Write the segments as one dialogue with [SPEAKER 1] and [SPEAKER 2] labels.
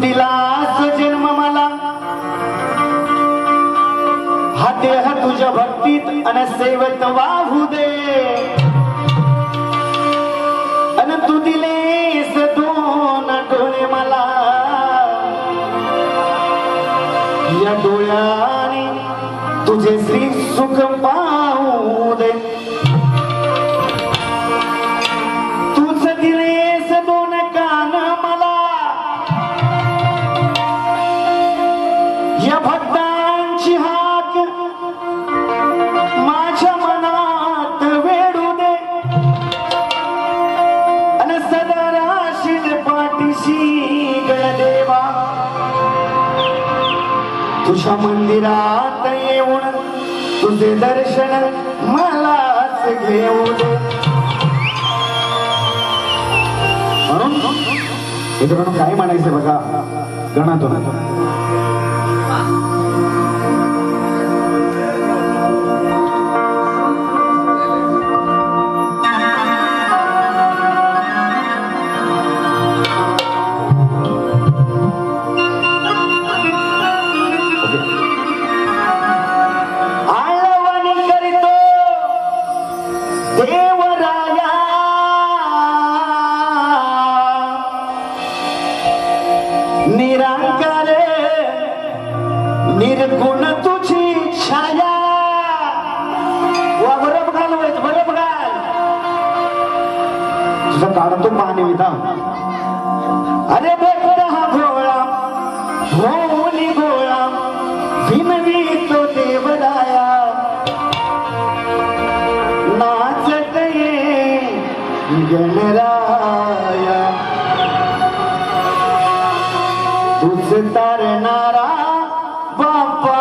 [SPEAKER 1] दिलास जन्म मला. हा देह तुझ्या भक्तीत अन सेवत वाहू दे. अन तू दिलेस दोन डोळे मला. या डोळ्याने तुझे श्री सुख पा तुझ्या मंदिरात येऊन तुझे दर्शन मलाच घेऊन म्हणून मित्रांनो काय म्हणायचं बघा? गणातून. देवराया। निराकार निर्गुण तुझी छाया। वा बरं घाल व्हायचं बरं घाल तुझं काढतो पाणी अरे बेकडा हा गोळा हो गोळा
[SPEAKER 2] भिनवी Tu
[SPEAKER 1] nara, va pa.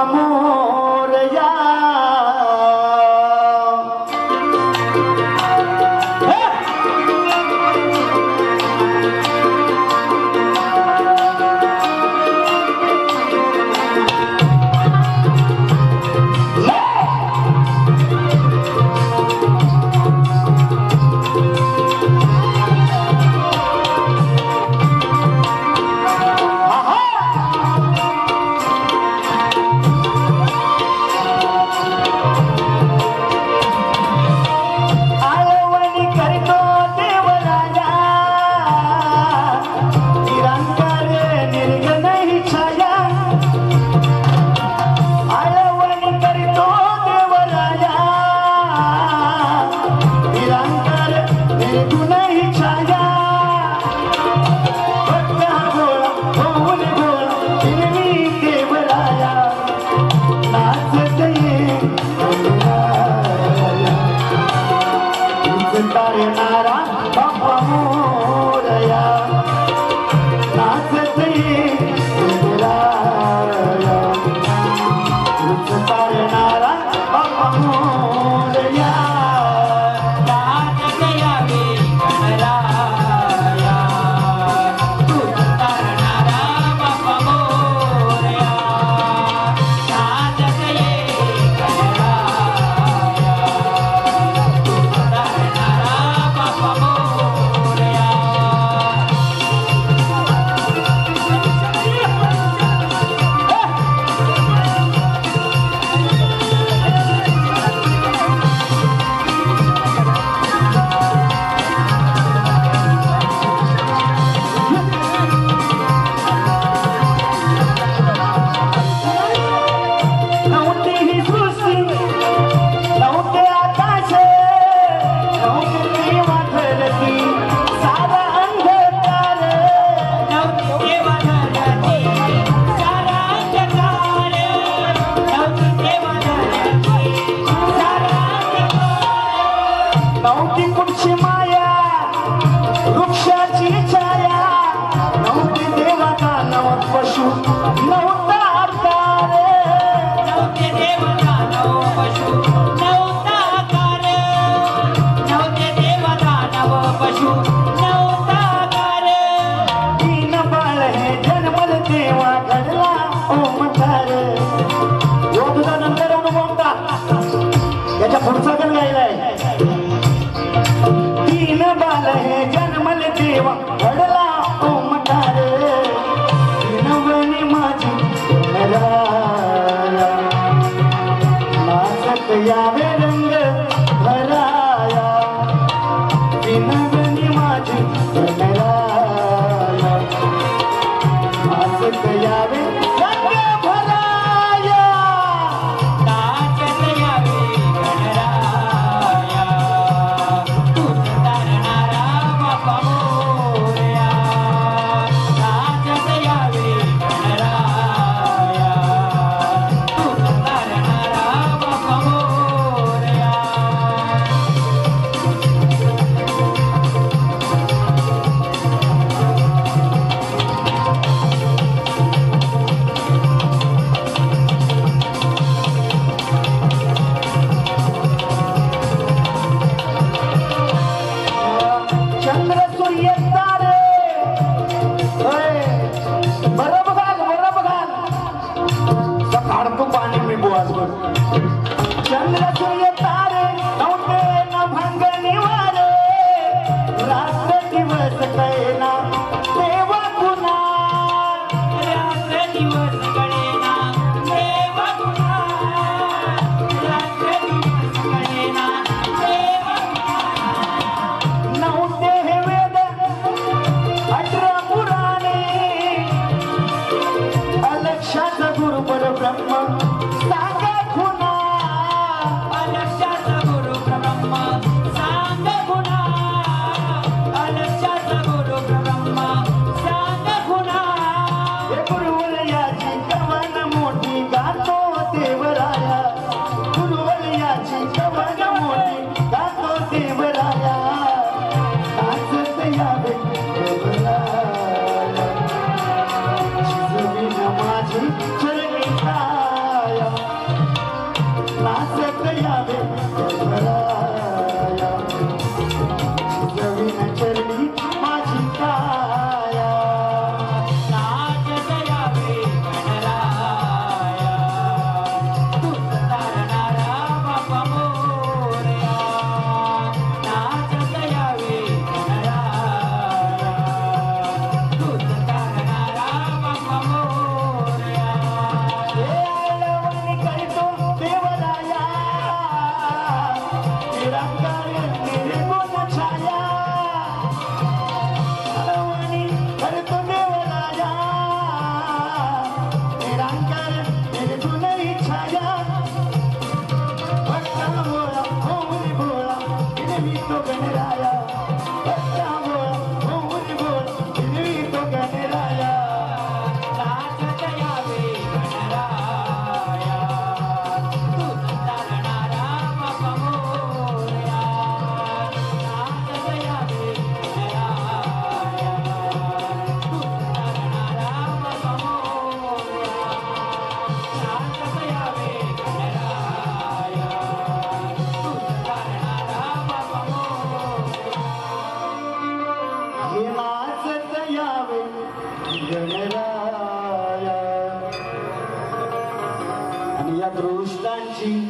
[SPEAKER 1] Tonight आणि या